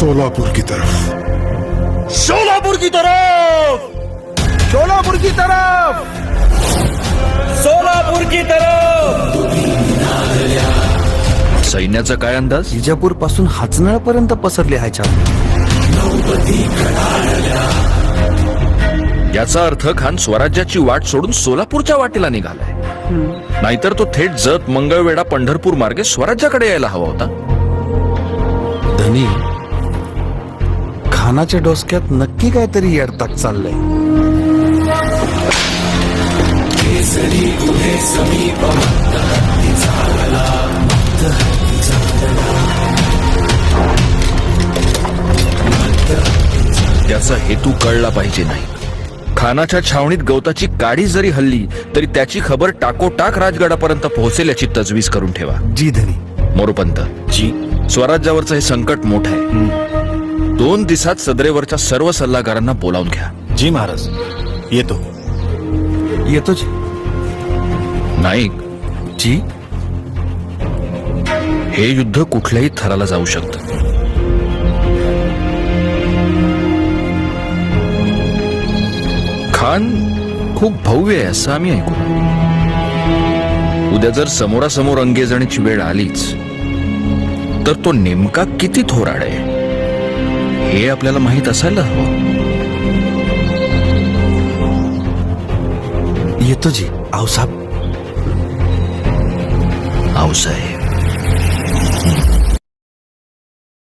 सोलापुर की तरफ। सोलापुर की तरफ! सोलापुर की तरफ! सोलापुर की तरफ! सैन्याचा काय अंदाज? विजापूरपासून हाचनाळपर्यंत पसरले आहे याचा अर्थ खान स्वराज्याची वाट सोडून सोलापूरच्या वाटेला निघालाय. नाहीतर तो थेट जत मंगळवेढा पंढरपूर मार्गे स्वराज्याकडे यायला हवा होता. धनी खानाच्या डोसक्यात नक्की काहीतरी येडताक चाललंय. त्याचा हेतू कळला पाहिजे नाही. खानाच्या छावणीत गवताची काडी जरी हल्ली तरी त्याची खबर टाकोटाक राजगडापर्यंत पोहोचेल याची तजवीज करून ठेवा. जी धनी. मोरोपंत जी स्वराज्यावरचं हे संकट मोठं आहे. दोन दिवसात सदरेवरच्या सर्व सल्लागारांना बोलावून घ्या. जी महाराज येतो. येतो जी. नाईक जी? हे युद्ध कुठल्याही थराला जाऊ शकतं. खान खूप भव्य आहे असं आम्ही ऐकू. उद्या जर समोरासमोर अंगेजणीची वेळ आलीच तर तो नेमका किती थोराड आहे? हे आपल्याला माहीत असायला हवं. येतो जी आऊसाहेब आऊसाहेब